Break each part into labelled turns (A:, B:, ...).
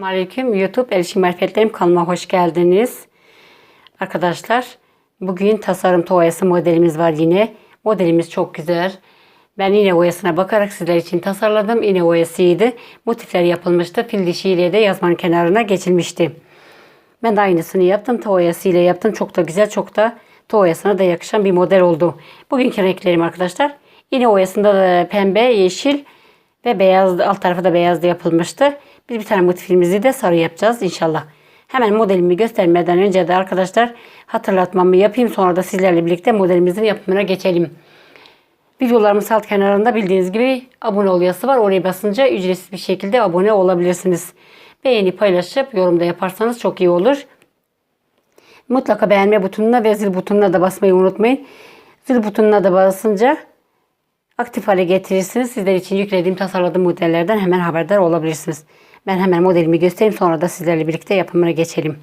A: Aleyküm YouTube Elçin Marifetlerim kanalıma hoş geldiniz. Arkadaşlar bugün tasarım tovayası modelimiz var yine. Modelimiz çok güzel. Ben iğne oyasına bakarak sizler için tasarladım. İğne oyasıydı. Motifler yapılmıştı. Fil dişiyle de yazmanın kenarına geçilmişti. Ben de aynısını yaptım. İle yaptım. Çok da güzel, çok da tovayasına da yakışan bir model oldu. Bugünkü renklerim arkadaşlar. İğne oyasında da pembe, yeşil ve beyaz, alt tarafı da beyazdı yapılmıştı. Biz bir tane motifimizi de sarı yapacağız inşallah. Hemen modelimi göstermeden önce de arkadaşlar hatırlatmamı yapayım. Sonra da sizlerle birlikte modelimizin yapımına geçelim. Videolarımın alt kenarında bildiğiniz gibi abone ol var. Oraya basınca ücretsiz bir şekilde abone olabilirsiniz. Beğeni paylaşıp yorumda yaparsanız çok iyi olur. Mutlaka beğenme butonuna ve zil butonuna da basmayı unutmayın. Zil butonuna da basınca aktif hale getirirsiniz. Sizler için yüklediğim tasarladığım modellerden hemen haberdar olabilirsiniz. Ben hemen modelimi göstereyim sonra da sizlerle birlikte yapımına geçelim.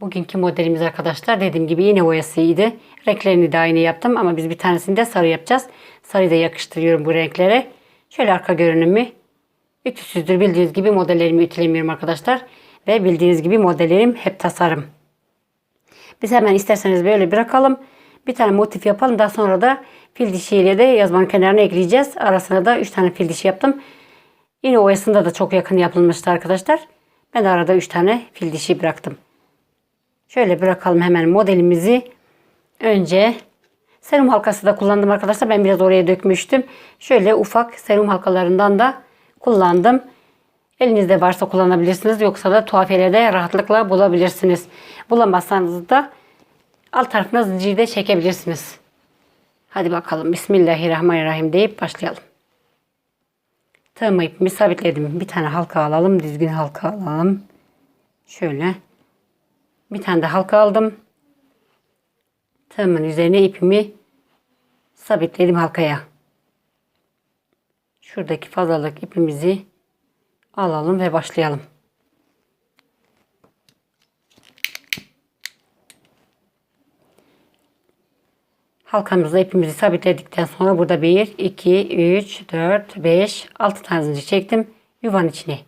A: Bugünkü modelimiz arkadaşlar dediğim gibi yine boyasıydı. Renklerini de aynı yaptım ama biz bir tanesini de sarı yapacağız. Sarıyı da yakıştırıyorum bu renklere. Şöyle arka görünümü ütüsüzdür. Bildiğiniz gibi modellerimi ütülemiyorum arkadaşlar. Ve bildiğiniz gibi modellerim hep tasarım. Biz hemen isterseniz böyle bırakalım. Bir tane motif yapalım. Daha sonra da fil dişiyle de yazmanın kenarına ekleyeceğiz. Arasına da 3 tane fil dişi yaptım. Yine oyasında da çok yakın yapılmıştı arkadaşlar. Ben arada 3 tane fil dişi bıraktım. Şöyle bırakalım hemen modelimizi. Önce serum halkası da kullandım arkadaşlar. Ben biraz oraya dökmüştüm. Şöyle ufak serum halkalarından da kullandım. Elinizde varsa kullanabilirsiniz. Yoksa da tuhafiyelerde rahatlıkla bulabilirsiniz. Bulamazsanız da alt tarafına zincirde çekebilirsiniz. Hadi bakalım. Bismillahirrahmanirrahim deyip başlayalım. Tığımı ipimi sabitledim. Bir tane halka alalım. Düzgün halka alalım. Şöyle. Bir tane de halka aldım. Tığımın üzerine ipimi sabitledim halkaya. Şuradaki fazlalık ipimizi alalım ve başlayalım. Halkamızda ipimizi sabitledikten sonra burada 1, 2, 3, 4, 5, 6 tane zincir çektim. Yuvanın içine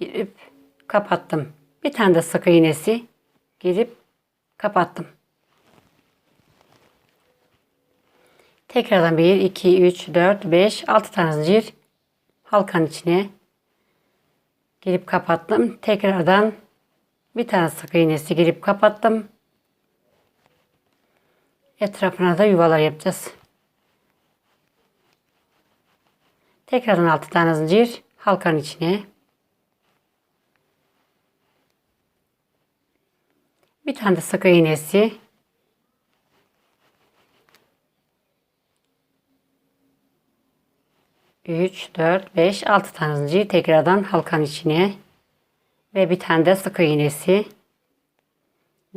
A: girip kapattım. Bir tane de sık iğnesi girip kapattım. Tekrardan 1, 2, 3, 4, 5, 6 tane zincir halkanın içine girip kapattım. Tekrardan bir tane sık iğnesi girip kapattım. Etrafına da yuvalar yapacağız. Tekrardan 6 tane zincir halkanın içine. Bir tane de sık iğnesi. Üç, dört, beş, altı tane zincir tekrardan halkanın içine. Ve bir tane de sık iğnesi.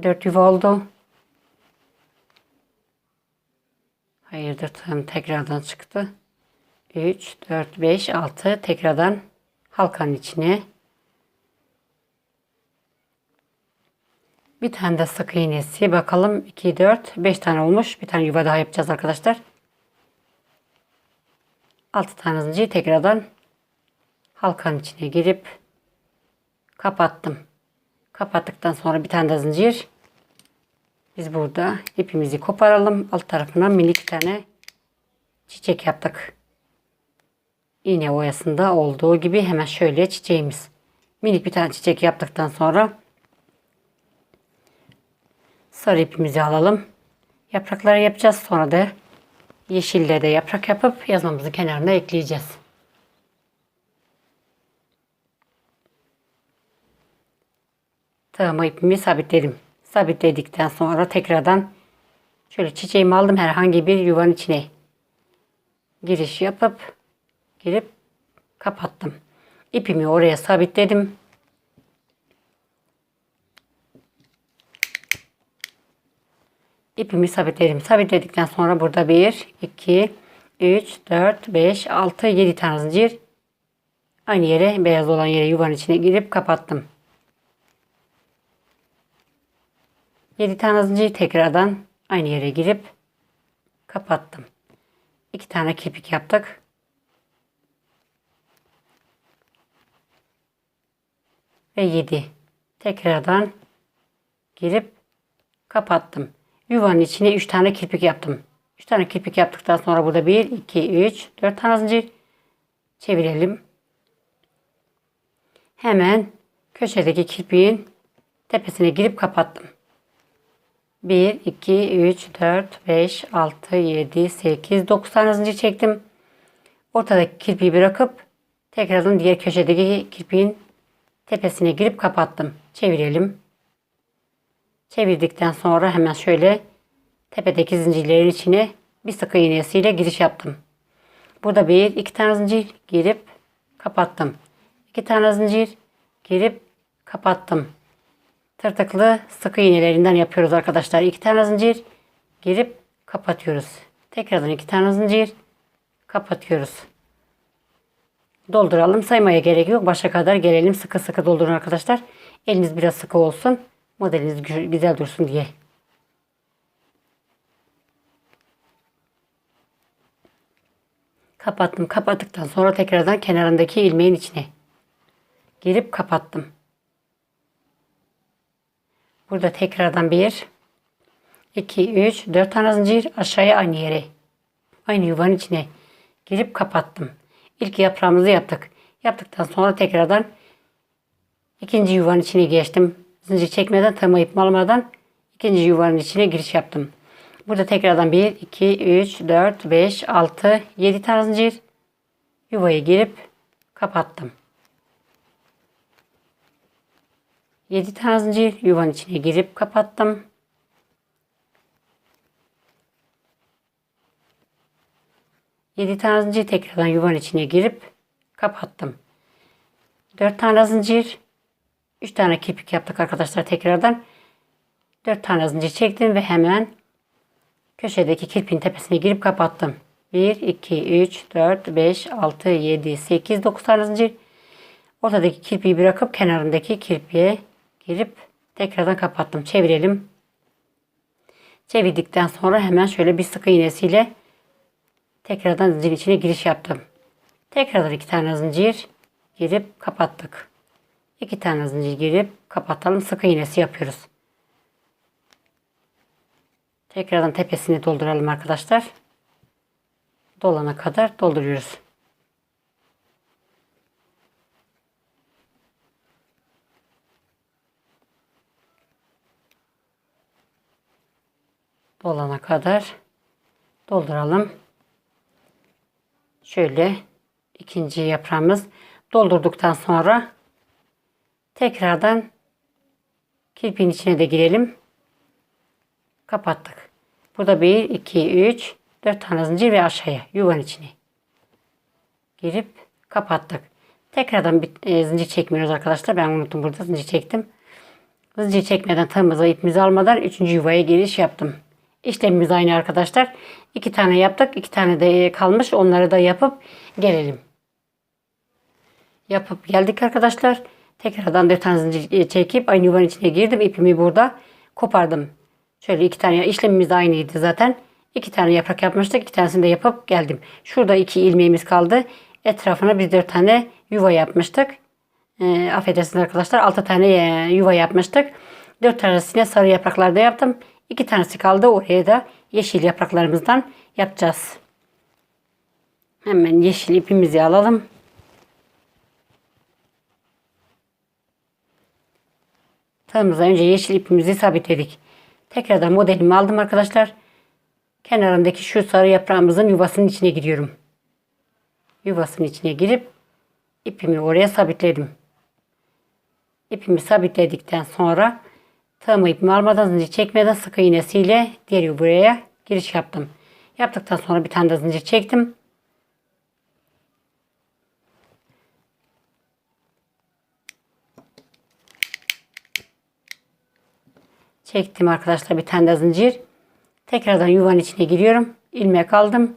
A: Dört yuva oldu. Hayırdır tığım tekrardan çıktı. 3, 4, 5, 6 tekrardan halkanın içine. Bir tane de sık iğnesi. Bakalım 2, 4, 5 tane olmuş. Bir tane yuva daha yapacağız arkadaşlar. 6 tane zincir tekrardan halkanın içine girip kapattım. Kapattıktan sonra bir tane de zincir biz burada ipimizi koparalım. Alt tarafına minik tane çiçek yaptık. İğne oyasında olduğu gibi hemen şöyle çiçeğimiz. Minik bir tane çiçek yaptıktan sonra sarı ipimizi alalım. Yaprakları yapacağız. Sonra da yeşille de yaprak yapıp yazmamızın kenarına ekleyeceğiz. Tığıma ipimi sabitledim. Sabitledikten sonra tekrardan şöyle çiçeğimi aldım herhangi bir yuvanın içine. Giriş yapıp girip kapattım. İpimi oraya sabitledim. İpimi sabitledim. Sabitledikten sonra burada 1, 2, 3, 4, 5, 6, 7 tane zincir. Aynı yere beyaz olan yere yuvanın içine girip kapattım. 7 tane zincir tekrardan aynı yere girip kapattım. 2 tane kirpik yaptık. ve 7. Tekrardan girip kapattım. Yuvanın içine 3 tane kirpik yaptım. 3 tane kirpik yaptıktan sonra burada 1, 2, 3, 4 tane zincir çevirelim. Hemen köşedeki kirpiğin tepesine girip kapattım. 1, 2, 3, 4, 5, 6, 7, 8, 9 tane zincir çektim. Ortadaki kirpiği bırakıp tekrardan diğer köşedeki kirpiğin tepesine girip kapattım. Çevirelim. Çevirdikten sonra hemen şöyle tepedeki zincirlerin içine bir sık iğnesiyle giriş yaptım. Burada bir iki tane zincir girip kapattım. İki tane zincir girip kapattım. Tırtıklı sık iğnelerinden yapıyoruz arkadaşlar. İki tane zincir girip kapatıyoruz. Tekrardan iki tane zincir kapatıyoruz. Dolduralım. Saymaya gerek yok. Başa kadar gelelim. Sıkı sıkı doldurun arkadaşlar. Eliniz biraz sıkı olsun. Modeliniz gü- güzel dursun diye. Kapattım. Kapattıktan sonra tekrardan kenarındaki ilmeğin içine girip kapattım. Burada tekrardan bir, iki, üç, dört tane zincir aşağıya aynı yere. Aynı yuvanın içine girip kapattım. İlk yaprağımızı yaptık. Yaptıktan sonra tekrardan ikinci yuvanın içine geçtim. Zincir çekmeden, tığımı ipimi almadan ikinci yuvanın içine giriş yaptım. Burada tekrardan 1, 2, 3, 4, 5, 6, 7 tane zincir yuvaya girip kapattım. 7 tane zincir yuvanın içine girip kapattım. Yedi tane zincir tekrardan yuvanın içine girip kapattım. Dört tane zincir, üç tane kirpik yaptık arkadaşlar tekrardan. Dört tane zincir çektim ve hemen köşedeki kirpiğin tepesine girip kapattım. 1, 2, 3, 4, 5, 6, 7, 8, 9 tane zincir. Ortadaki kirpiği bırakıp kenarındaki kirpiğe girip tekrardan kapattım. Çevirelim. Çevirdikten sonra hemen şöyle bir sık iğnesiyle tekrardan zincir içine giriş yaptım. Tekrardan iki tane zincir girip kapattık. İki tane zincir girip kapatalım. Sık iğnesi yapıyoruz. Tekrardan tepesini dolduralım arkadaşlar. Dolana kadar dolduruyoruz. Dolana kadar dolduralım. Şöyle ikinci yaprağımız doldurduktan sonra tekrardan kirpiğin içine de girelim. Kapattık. Burada 1, 2, 3, 4 tane zincir ve aşağıya yuvanın içine girip kapattık. Tekrardan bir e, zincir çekmiyoruz arkadaşlar. Ben unuttum burada zincir çektim. Zincir çekmeden tığımıza ipimizi almadan 3. yuvaya giriş yaptım. İşlemimiz aynı arkadaşlar. İki tane yaptık. iki tane de kalmış. Onları da yapıp gelelim. Yapıp geldik arkadaşlar. Tekrardan dört tane çekip aynı yuvanın içine girdim. İpimi burada kopardım. Şöyle iki tane işlemimiz aynıydı zaten. İki tane yaprak yapmıştık. İki tanesini de yapıp geldim. Şurada iki ilmeğimiz kaldı. Etrafına bir dört tane yuva yapmıştık. E, affedersiniz arkadaşlar. Altı tane e, yuva yapmıştık. Dört tanesine sarı yapraklarda yaptım. İki tanesi kaldı. Oraya da yeşil yapraklarımızdan yapacağız. Hemen yeşil ipimizi alalım. Tığımıza önce yeşil ipimizi sabitledik. Tekrardan modelimi aldım arkadaşlar. Kenarındaki şu sarı yaprağımızın yuvasının içine giriyorum. Yuvasının içine girip ipimi oraya sabitledim. İpimi sabitledikten sonra tığımı ipimi almadan zincir çekmeden sık iğnesiyle diğer buraya giriş yaptım. Yaptıktan sonra bir tane de zincir çektim. Çektim arkadaşlar bir tane de zincir. Tekrardan yuvanın içine giriyorum. İlmek aldım.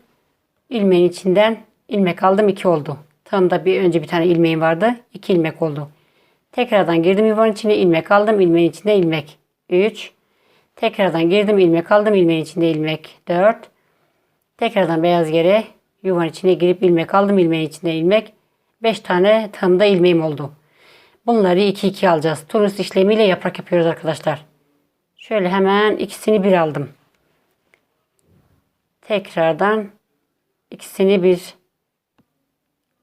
A: İlmeğin içinden ilmek aldım. iki oldu. Tığımda bir önce bir tane ilmeğim vardı. iki ilmek oldu. Tekrardan girdim yuvanın içine ilmek aldım. ilmeğin içinde ilmek. 3. Tekrardan girdim ilmek aldım. ilmeğin içinde ilmek. 4. Tekrardan beyaz yere yuvanın içine girip ilmek aldım. ilmeğin içinde ilmek. 5 tane tığımda ilmeğim oldu. Bunları 2 2 alacağız. Tunus işlemiyle yaprak yapıyoruz arkadaşlar. Şöyle hemen ikisini bir aldım. Tekrardan ikisini bir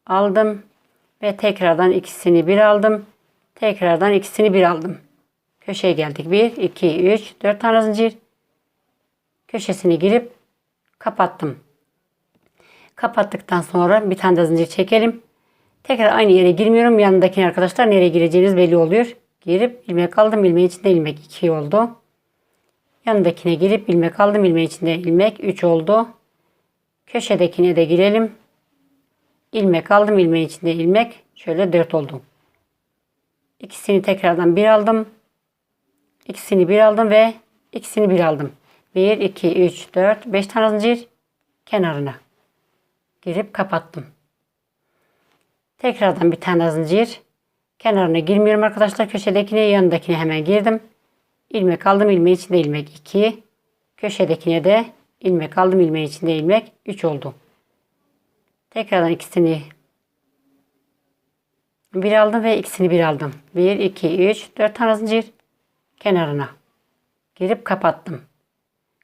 A: aldım ve tekrardan ikisini bir aldım. Tekrardan ikisini bir aldım. Köşeye geldik. 1 2 3 4 tane zincir. Köşesini girip kapattım. Kapattıktan sonra bir tane de zincir çekelim. Tekrar aynı yere girmiyorum. Yanındaki arkadaşlar nereye gireceğiniz belli oluyor. Girip ilmek aldım. ilmeğin içinde ilmek 2 oldu. Yanındakine girip ilmek aldım. ilmeğin içinde ilmek 3 oldu. Köşedekine de girelim. İlmek aldım. ilmeğin içinde ilmek şöyle 4 oldu. İkisini tekrardan bir aldım. İkisini bir aldım ve ikisini bir aldım. 1, 2, 3, 4, 5 tane zincir kenarına girip kapattım. Tekrardan bir tane zincir. Kenarına girmiyorum arkadaşlar. Köşedekine yanındakine hemen girdim. İlmek aldım. ilmeğin içinde ilmek 2. Köşedekine de ilmek aldım. ilmeğin içinde ilmek 3 oldu. Tekrardan ikisini bir aldım ve ikisini bir aldım. 1, 2, 3, 4 tane zincir kenarına girip kapattım.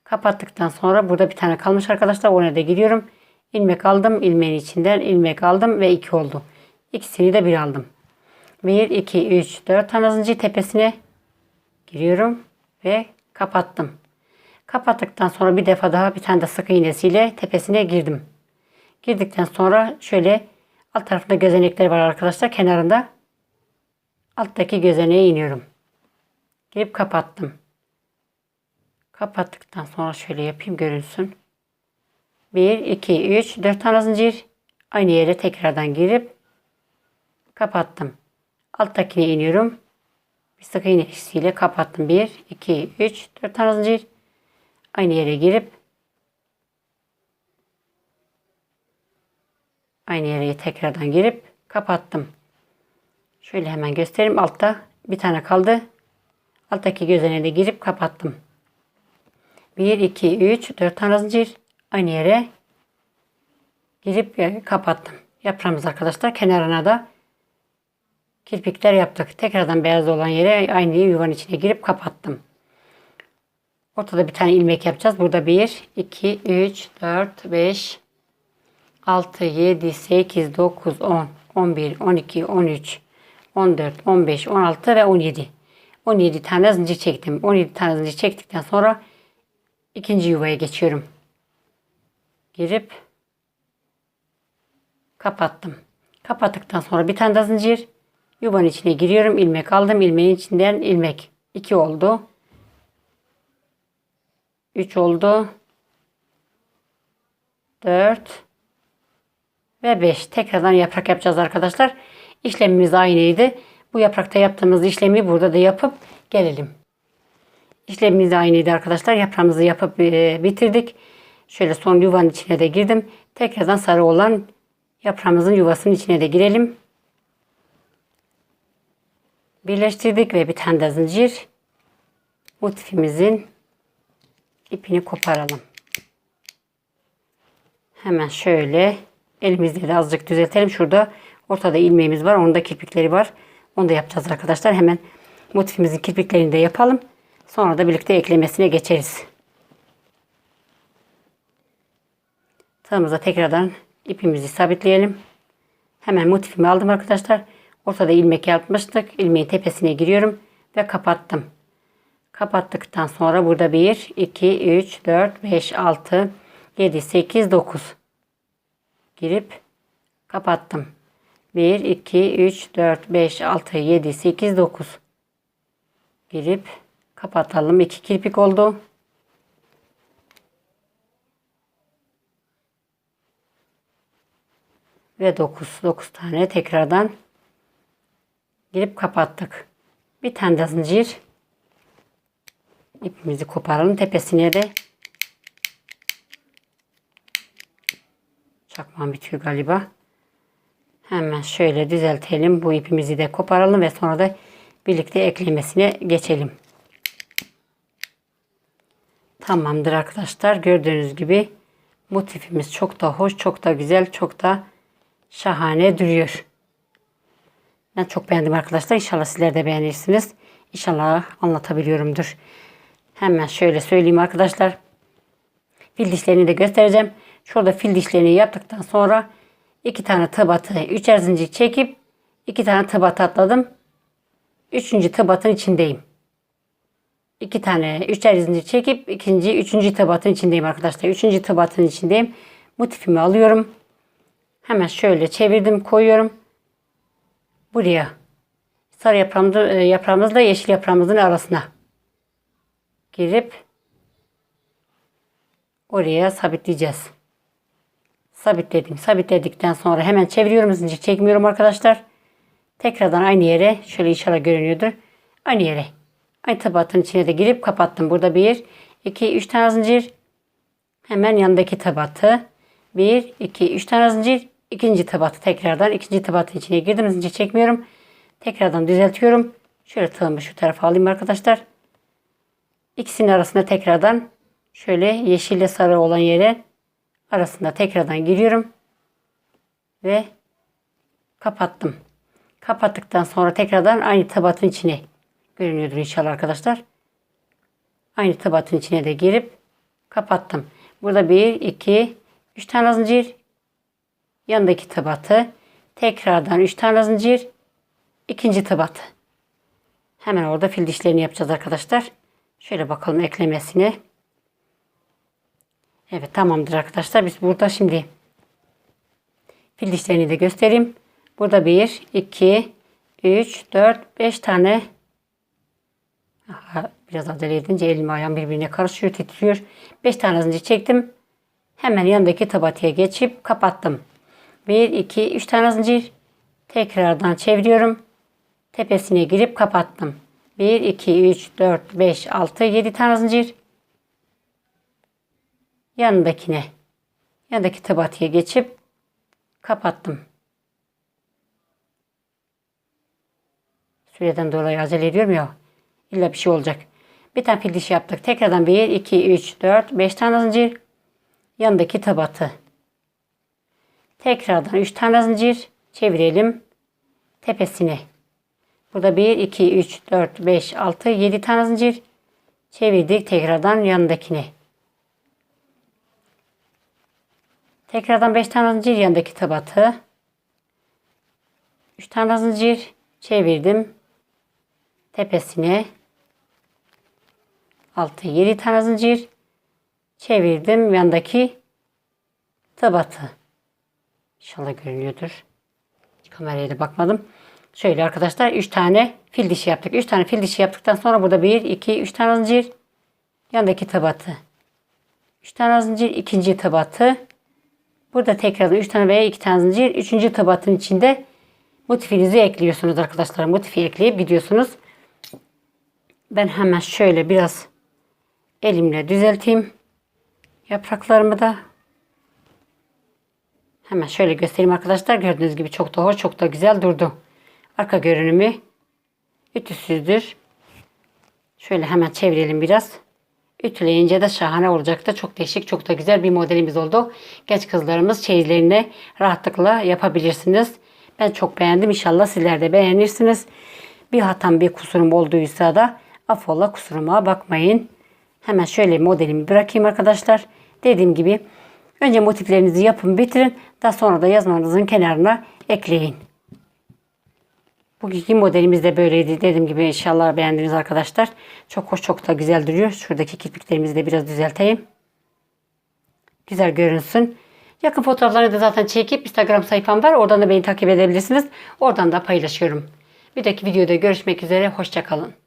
A: Kapattıktan sonra burada bir tane kalmış arkadaşlar. Ona da giriyorum. İlmek aldım. ilmeğin içinden ilmek aldım ve 2 oldu. İkisini de bir aldım. 1, 2, 3, 4 tane zincir tepesine giriyorum ve kapattım. Kapattıktan sonra bir defa daha bir tane de sık iğnesiyle tepesine girdim. Girdikten sonra şöyle alt tarafında gözenekler var arkadaşlar. Kenarında alttaki gözeneğe iniyorum. Girip kapattım. Kapattıktan sonra şöyle yapayım görünsün. 1, 2, 3, 4 tane zincir. Aynı yere tekrardan girip kapattım. Alttakine iniyorum. Bir sık iğne işiyle kapattım. 1, 2, 3, 4 tane zincir. Aynı yere girip aynı yere tekrardan girip kapattım. Şöyle hemen göstereyim. Altta bir tane kaldı. Alttaki gözeneğe de girip kapattım. 1, 2, 3, 4 tane zincir. Aynı yere girip e, kapattım. Yaprağımız arkadaşlar kenarına da kirpikler yaptık. Tekrardan beyaz olan yere aynı yuvanın içine girip kapattım. Ortada bir tane ilmek yapacağız. Burada 1, 2, 3, 4, 5, 6, 7, 8, 9, 10, 11, 12, 13, 14, 15, 16 ve 17. 17 tane zincir çektim. 17 tane zincir çektikten sonra ikinci yuvaya geçiyorum. Girip kapattım. Kapattıktan sonra bir tane zincir yuvanın içine giriyorum. ilmek aldım. ilmeğin içinden ilmek 2 oldu. 3 oldu. 4 ve 5. Tekrardan yaprak yapacağız arkadaşlar. İşlemimiz aynıydı. Bu yaprakta yaptığımız işlemi burada da yapıp gelelim. İşlemimiz aynıydı arkadaşlar. Yaprağımızı yapıp e, bitirdik. Şöyle son yuvanın içine de girdim. Tekrardan sarı olan yaprağımızın yuvasının içine de girelim. Birleştirdik ve bir tane de zincir motifimizin ipini koparalım. Hemen şöyle elimizle de azıcık düzeltelim. Şurada ortada ilmeğimiz var. Onda kirpikleri var. Onu da yapacağız arkadaşlar. Hemen motifimizin kirpiklerini de yapalım. Sonra da birlikte eklemesine geçeriz. Tığımıza tekrardan ipimizi sabitleyelim. Hemen motifimi aldım arkadaşlar. Ortada ilmek yapmıştık. İlmeğin tepesine giriyorum ve kapattım. Kapattıktan sonra burada 1, 2, 3, 4, 5, 6, 7, 8, 9 girip kapattım. 1, 2, 3, 4, 5, 6, 7, 8, 9 girip kapatalım. 2 kirpik oldu. Ve 9. 9 tane tekrardan girip kapattık. Bir tane de zincir ipimizi koparalım. Tepesine de çakmam bitiyor galiba. Hemen şöyle düzeltelim. Bu ipimizi de koparalım ve sonra da birlikte eklemesine geçelim. Tamamdır arkadaşlar. Gördüğünüz gibi motifimiz çok da hoş, çok da güzel, çok da şahane duruyor. Ben çok beğendim arkadaşlar. İnşallah sizler de beğenirsiniz. İnşallah anlatabiliyorumdur. Hemen şöyle söyleyeyim arkadaşlar. Fil dişlerini de göstereceğim. Şurada fil dişlerini yaptıktan sonra iki tane tıbatı, üçer zincir çekip iki tane tıbat atladım. Üçüncü tıbatın içindeyim. İki tane üçer zincir çekip ikinci, üçüncü tıbatın içindeyim arkadaşlar. Üçüncü tıbatın içindeyim. Motifimi alıyorum. Hemen şöyle çevirdim, koyuyorum. Buraya. Sarı yaprağımızı, e, yaprağımızla yeşil yaprağımızın arasına girip oraya sabitleyeceğiz. Sabitledim. Sabitledikten sonra hemen çeviriyorum. Zincir çekmiyorum arkadaşlar. Tekrardan aynı yere şöyle inşallah görünüyordur. Aynı yere. Aynı tabatın içine de girip kapattım. Burada bir, iki, üç tane zincir. Hemen yanındaki tabatı. Bir, iki, üç tane zincir. İkinci tabatı tekrardan ikinci tabatın içine girdim. Zincir çekmiyorum. Tekrardan düzeltiyorum. Şöyle tığımı şu tarafa alayım arkadaşlar. İkisinin arasında tekrardan şöyle yeşille sarı olan yere arasında tekrardan giriyorum. Ve kapattım. Kapattıktan sonra tekrardan aynı tabatın içine görünüyordur inşallah arkadaşlar. Aynı tabatın içine de girip kapattım. Burada bir, iki, üç tane zincir. Yanındaki tabatı. Tekrardan üç tane zincir. ikinci tabatı. Hemen orada fil dişlerini yapacağız arkadaşlar. Şöyle bakalım eklemesine. Evet tamamdır arkadaşlar. Biz burada şimdi fil dişlerini de göstereyim. Burada 1, 2, 3, 4, 5 tane biraz acele edince elim ayağım birbirine karışıyor, titriyor. 5 tane zincir çektim. Hemen yanındaki tabatiye geçip kapattım. 1, 2, 3 tane zincir. Tekrardan çeviriyorum. Tepesine girip kapattım. 1, 2, 3, 4, 5, 6, 7 tane zincir. Yanındakine, yanındaki tabatiye geçip kapattım. Süreden dolayı acele ediyorum ya. İlla bir şey olacak. Bir tane fil dişi yaptık. Tekrardan 1, 2, 3, 4, 5 tane zincir. Yanındaki tabatı. Tekrardan 3 tane zincir. Çevirelim. Tepesine. Burada 1, 2, 3, 4, 5, 6, 7 tane zincir. Çevirdik tekrardan yanındakine. Tekrardan 5 tane zincir yanındaki tabatı. 3 tane zincir çevirdim. Tepesine. 6 7 tane zincir çevirdim yanındaki tabatı. İnşallah görünüyordur. Kameraya da bakmadım. Şöyle arkadaşlar 3 tane fil dişi yaptık. 3 tane fil dişi yaptıktan sonra burada 1, 2, 3 tane zincir. Yanındaki tabatı. 3 tane zincir. ikinci tabatı. Burada tekrardan 3 tane veya 2 tane zincir. Üçüncü tabatın içinde motifinizi ekliyorsunuz arkadaşlar. Motifi ekleyip gidiyorsunuz. Ben hemen şöyle biraz elimle düzelteyim. Yapraklarımı da hemen şöyle göstereyim arkadaşlar. Gördüğünüz gibi çok da hoş, çok da güzel durdu. Arka görünümü ütüsüzdür. Şöyle hemen çevirelim biraz. Ütüleyince de şahane olacak da çok değişik, çok da güzel bir modelimiz oldu. Genç kızlarımız çeyizlerini rahatlıkla yapabilirsiniz. Ben çok beğendim. İnşallah sizler de beğenirsiniz. Bir hatam, bir kusurum olduysa da affola kusuruma bakmayın. Hemen şöyle modelimi bırakayım arkadaşlar. Dediğim gibi önce motiflerinizi yapın bitirin. Daha sonra da yazmanızın kenarına ekleyin. Bugünkü modelimiz de böyleydi. Dediğim gibi inşallah beğendiniz arkadaşlar. Çok hoş çok da güzel duruyor. Şuradaki kirpiklerimizi de biraz düzelteyim. Güzel görünsün. Yakın fotoğraflarını da zaten çekip Instagram sayfam var. Oradan da beni takip edebilirsiniz. Oradan da paylaşıyorum. Bir dahaki videoda görüşmek üzere. Hoşçakalın.